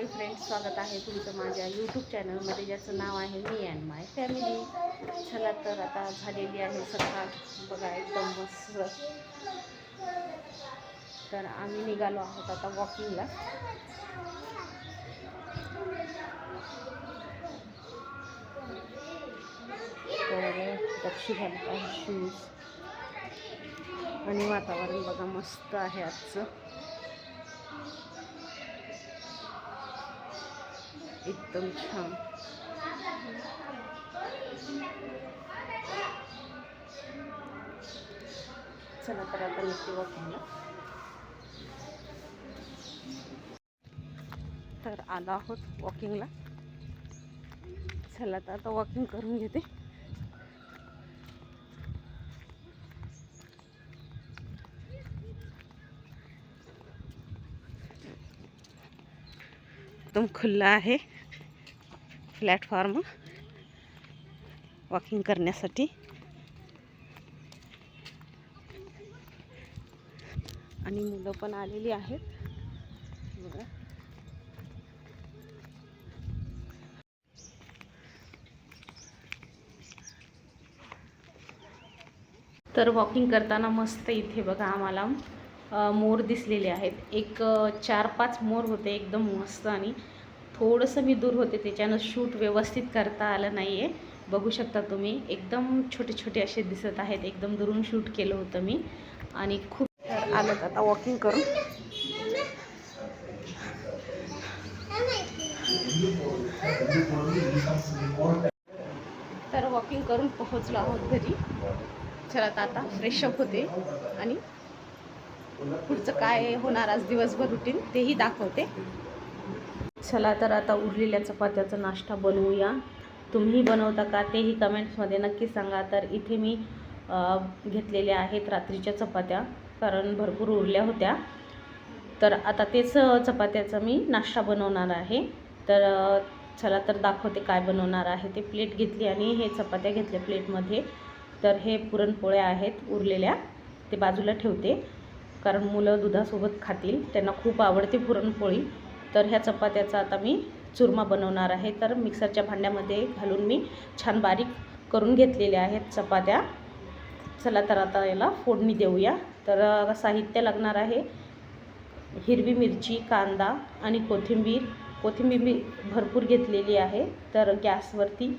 Hi friends स्वागत आहे तुमचं माझ्या यूट्यूब चॅनलमध्ये ज्याचं नाव आहे मी अँड माय फॅमिली चला तर आता झालेली आहे सकाळ. बघा एकदम मस्त. तर आम्ही निघालो आहोत आता वॉकिंगला तर दक्षी घालत आहे शूज आणि वातावरण बघा मस्त आहे आजचं. एकदम छान. चला तर आता नक्की वॉकिंगला तर आलो आहोत वॉकिंगला चला तर आता वॉकिंग करून घेते. एकदम खुल्ला आहे. प्लॅटफॉर्म वॉकिंग करण्यासाठी. आणि मुलं पण आलेली आहेत. बघा. तर वॉकिंग करताना मस्त इथे बघा आम्हाला. मोर दिसलेले आहेत. एक चार पाच मोर होते एकदम मस्त आणि थोडंसं मी दूर होते. त्याच्यानं शूट व्यवस्थित करता आलं नाही आहे बघू शकता तुम्ही एकदम छोटे छोटे असे दिसत आहेत. एकदम दुरून शूट केलं होतं मी आणि खूप आलं आता वॉकिंग करून. तर वॉकिंग करून पोहोचलो आहोत घरी. चला आता फ्रेशअप होते आणि पुढचं काय होणार आज दिवसभर रुटीन तेही दाखवते. चला तर आता उरलेल्या चपात्याचा नाश्ता बनवूया. तुम्ही बनवता का तेही कमेंट्समध्ये नक्की सांगा. तर इथे मी घेतलेल्या आहेत रात्रीच्या चपात्या कारण भरपूर उरल्या होत्या. तर आता तेच चपात्याचा मी नाश्ता बनवणार आहे. तर चला तर दाखवते काय बनवणार आहे. ते प्लेट घेतली आणि हे चपात्या घेतल्या प्लेटमध्ये. तर हे पुरणपोळ्या आहेत उरलेल्या. ते बाजूला ठेवते. कारण मुलं दुधासोबत खातील त्यांना खूप आवडते पुरणपोळी. तर ह्या चपात्याचा आता मी चुरमा बनवणार आहे. तर मिक्सरच्या भांड्यामध्ये घालून मी छान बारीक करून घेतलेल्या आहेत चपात्या. चला तर आता याला फोडणी देऊया. तर साहित्य लागणार आहे. हिरवी मिरची कांदा आणि कोथिंबीर. कोथिंबीर मी भरपूर घेतलेली आहे. तर गॅसवरती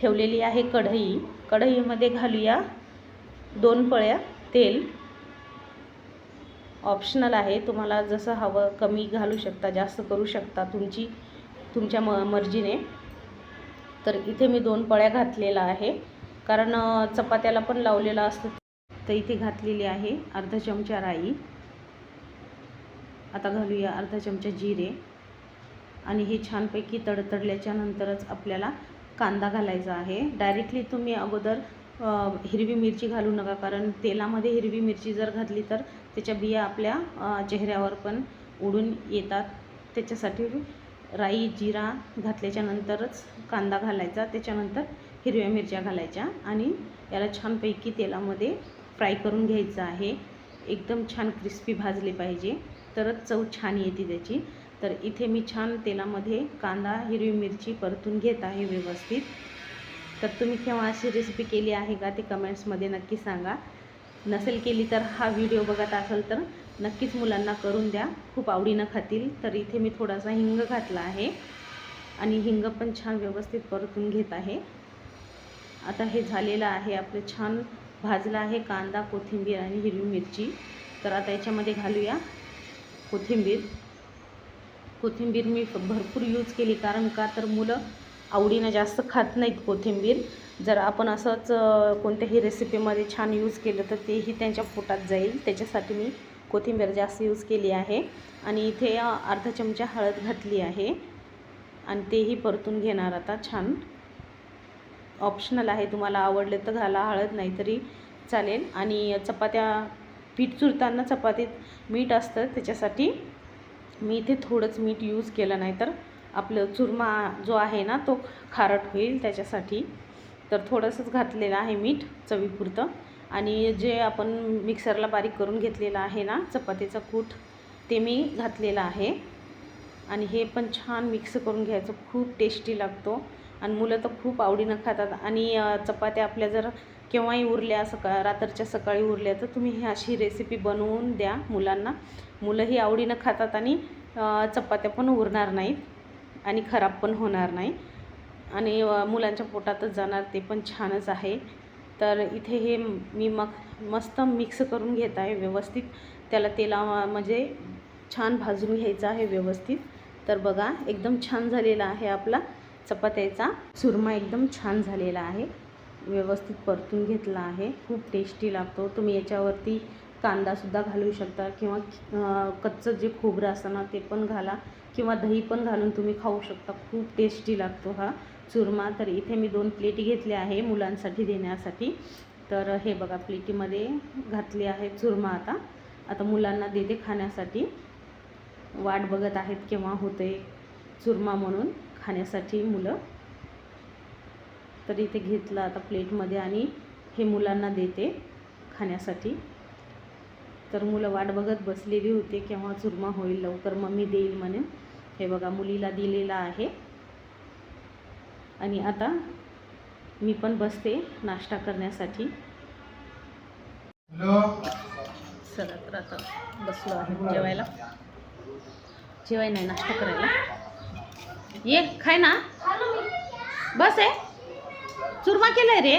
ठेवलेली आहे कढई. कढईमध्ये घालूया दोन पळ्या तेल. ऑप्शनल आहे. तुम्हाला जसं हवं कमी घालू शकता जास्त करू शकता तुमची तुमच्या म मर्जीने. तर इथे मी दोन पळ्या घातलेला आहे कारण चपात्याला पण लावलेलं असतं तर इथे घातलेली आहे अर्धा चमचा राई. आता घालूया अर्धा चमचा जिरे. आणि हे छानपैकी तडतडल्याच्या नंतरच आपल्याला कांदा घालायचा आहे. डायरेक्टली तुम्ही अगोदर हिरवी मिरची घालू नका कारण तेलामध्ये हिरवी मिरची जर घातली तर त्याच्या बिया आपल्या चेहऱ्यावर पण उडून येतात. त्याच्यासाठी राई जिरा घातल्याच्या नंतरच कांदा घालायचा त्याच्यानंतर हिरव्या मिरच्या घालायच्या आणि याला छानपैकी तेलामध्ये फ्राय करून घ्यायचं आहे. एकदम छान क्रिस्पी भाजले पाहिजे. तरच चव छान येते त्याची. तर इथे मी छान तेलामध्ये कांदा हिरवी मिरची परतून घेत आहे व्यवस्थित. तर तुम्ही केव्हा अशी रेसिपी केली आहे का ते कमेंट्समध्ये नक्की सांगा. नसेल केली तर हा व्हिडिओ बघत असाल तर नक्कीच मुलांना करून द्या. खूप आवडीनं खातील. तर इथे मी थोडासा हिंग घातला आहे. आणि हिंग पण छान व्यवस्थित परतून घेत आहे. आता हे झालेलं आहे. आपलं छान भाजलं आहे कांदा कोथिंबीर आणि हिरवी मिरची. तर आता याच्यामध्ये घालूया कोथिंबीर. कोथिंबीर मी भरपूर यूज केली. कारण का? तर मुलं आवडीनं जास्त खात नाहीत कोथिंबीर. जर आपण असंच कोणत्याही रेसिपीमध्ये छान यूज केलं तर तेही त्यांच्या पोटात जाईल. त्याच्यासाठी मी कोथिंबीर जास्त यूज केली आहे. आणि इथे अर्धा चमचा हळद घातली आहे. आणि तेही परतून घेणार आता छान. ऑप्शनल आहे तुम्हाला आवडले तर घाला हळद नाही तरी चालेल. आणि चपात्या पीठ चुरताना चपातीत मीठ असतं त्याच्यासाठी मी इथे थोडंच मीठ यूज केलं नाही तर आपलं चुरमा जो आहे ना तो खारट होईल त्याच्यासाठी. तर थोडंसंच घातलेलं आहे मीठ चवीपुरतं. आणि जे आपण मिक्सरला बारीक करून घेतलेलं आहे ना चपातीचं कूट ते मी घातलेलं आहे. आणि हे पण छान मिक्स करून घ्यायचं खूप टेस्टी लागतो. आणि मुलं तर खूप आवडीनं खातात. आणि चपात्या आपल्या जर केव्हाही उरल्या सका रात्रच्या सकाळी उरल्या तर तुम्ही ही अशी रेसिपी बनवून द्या मुलांना. मुलंही आवडीनं खातात आणि चपात्या पण उरणार नाहीत. आणि खराब पण होणार नाही. आणि मुलांच्या पोटातच जाणार ते पण छानच आहे. तर इथे हे मी मग मस्त मिक्स करून घेत आहे व्यवस्थित. त्याला तेला म्हणजे छान भाजून घ्यायचं आहे व्यवस्थित. तर बघा एकदम छान झालेला आहे आपला चपात्याचा. सुरमा एकदम छान झालेला आहे. व्यवस्थित परतून घेतला आहे. खूप टेस्टी लागतो. तुम्ही याच्यावरती कांदासुद्धा घालू शकता किंवा कच्चं जे खोबरं असतं ना ते पण घाला. किंवा दही पण घालून तुम्ही खाऊ शकता. खूप टेस्टी लागतो हा चुरमा. तर इथे मी दोन प्लेटी घेतले आहे मुलांसाठी देण्यासाठी. तर हे बघा प्लेटीमध्ये घातले आहे चुरमा आता. आता मुलांना देते खाण्यासाठी. वाट बघत आहेत केव्हा होते चुरमा म्हणून खाण्यासाठी मुलं. तर इथे घेतलं आता प्लेटमध्ये आणि हे मुलांना देते खाण्यासाठी. तर मुलं वाट बघत बसलेली होती केव्हा चुरमा होईल लवकर मम्मी देईल म्हणे. हे बघा मुलीला दिलेला आहे. आणि आता मी पण बसते नाश्ता करण्यासाठी. चला तर आता बसलो आहे जेवायला. जेवाय नाही नाश्ता करायला. ये खाय ना. बस आहे. चुरमा केलाय रे.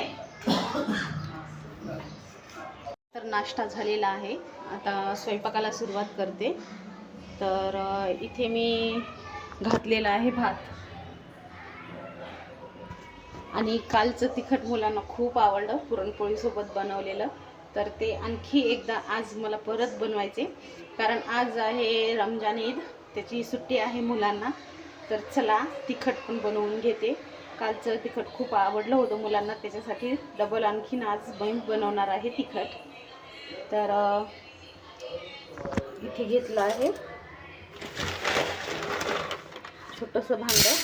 तर नाश्ता झालेला आहे. आता स्वयंपाकाला सुरुवात करते. तर इथे मी घातलेला आहे भात. आणि कालचं तिखट मुलांना खूप आवडलं पुरणपोळीसोबत बनवलेलं. तर ते आणखी एकदा आज मला परत बनवायचे. कारण आज आहे रमजान ईद त्याची सुट्टी आहे मुलांना. तर चला तिखट पण बनवून घेते. कालचं तिखट खूप आवडलं होतं मुलांना त्याच्यासाठी डबल आणखीन आज बन बनवणार आहे तिखट. तर इथे घेतलं आहे. छोटंसं भांडं.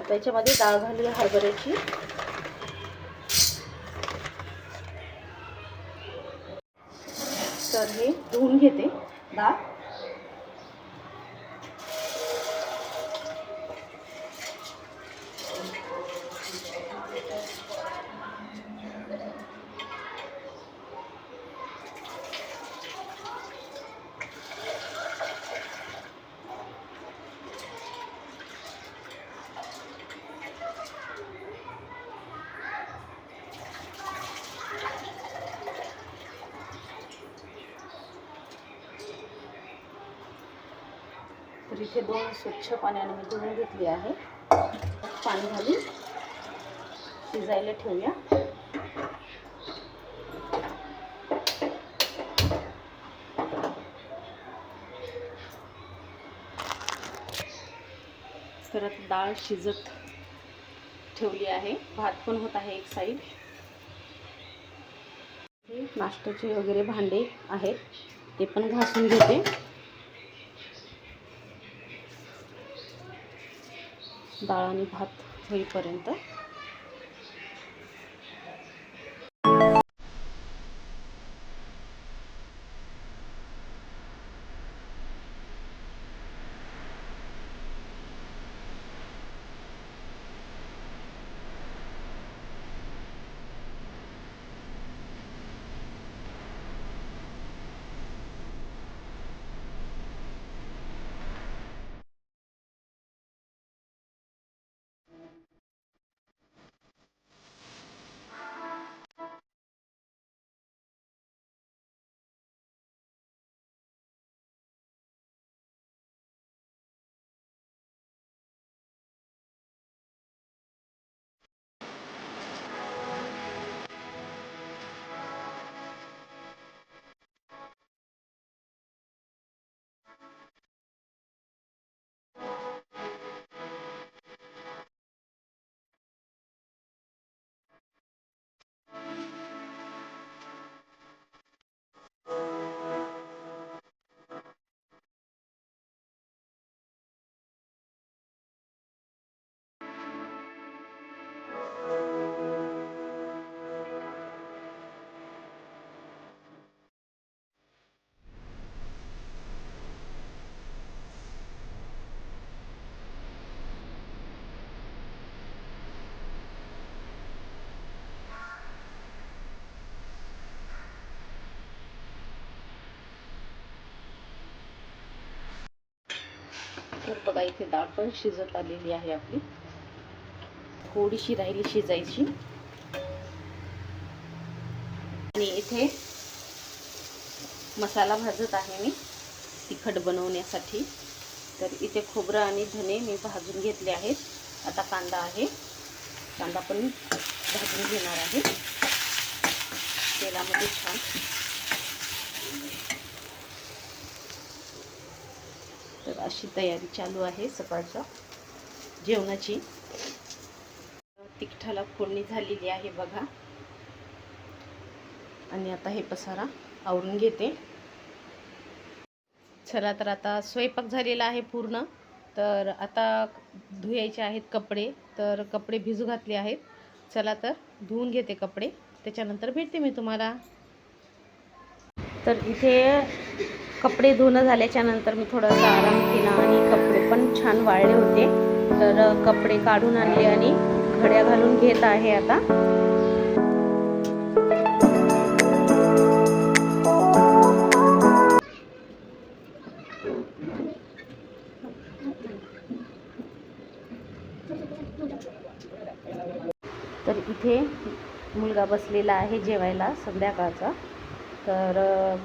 आता याच्यामध्ये डाळ घालूया हरभऱ्याची. तर हे धुवून घेते डाळ. इथे दोन स्वच्छ पाण्याने मी धुवून घेतली आहे. पाणी घालून शिजायला ठेवूया. तर आता डाळ शिजत ठेवली आहे. भात पण होत आहे एक साईड नाश्त्याचे वगैरे भांडे आहेत ते पण घासून घेते. डाळ आणि भात होईपर्यंत तर बघा इथे डाळ पण शिजत आलेली आहे आपली. थोडीशी राहिली शिजायची. आणि इथे मसाला भाजत आहे मी तिखट बनवण्यासाठी. तर इथे खोबरं आणि धने मी भाजून घेतले आहेत. आता कांदा आहे. कांदा पण भाजून घेणार आहे. तेलामध्ये छान अशी तयारी चालू आहे सकाळच्या जेवणाची. तिखटाला फोडणी झालेली आहे बघा. आणि आता हे पसारा आवरून घेते. चला तर आता स्वयंपाक झालेला आहे पूर्ण. तर आता धुयायचे आहेत कपडे. तर कपडे भिजू घातले आहेत. चला तर धुवून घेते कपडे. त्याच्यानंतर भेटते मी तुम्हाला. तर इथे कपडे धुणं झाल्याच्यानंतर मी थोडासा आराम केला आणि कपडे पण छान वाळले होते. तर कपडे काढून आणले आणि घड्या घालून घेत आहे आता. तर इथे मुलगा बसलेला आहे जेवायला संध्याकाळचा. तर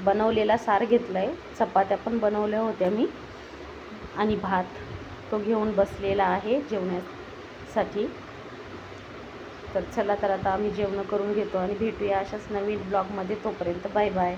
बनवलेला सार घेतला आहे चपात्या पण बनवल्या होत्या मी. आणि भात तो घेऊन बसलेला आहे जेवण्यासाठी. तर चला तर आता आम्ही जेवणं करून घेतो आणि भेटूया अशाच नवीन ब्लॉगमध्ये. तोपर्यंत बाय बाय.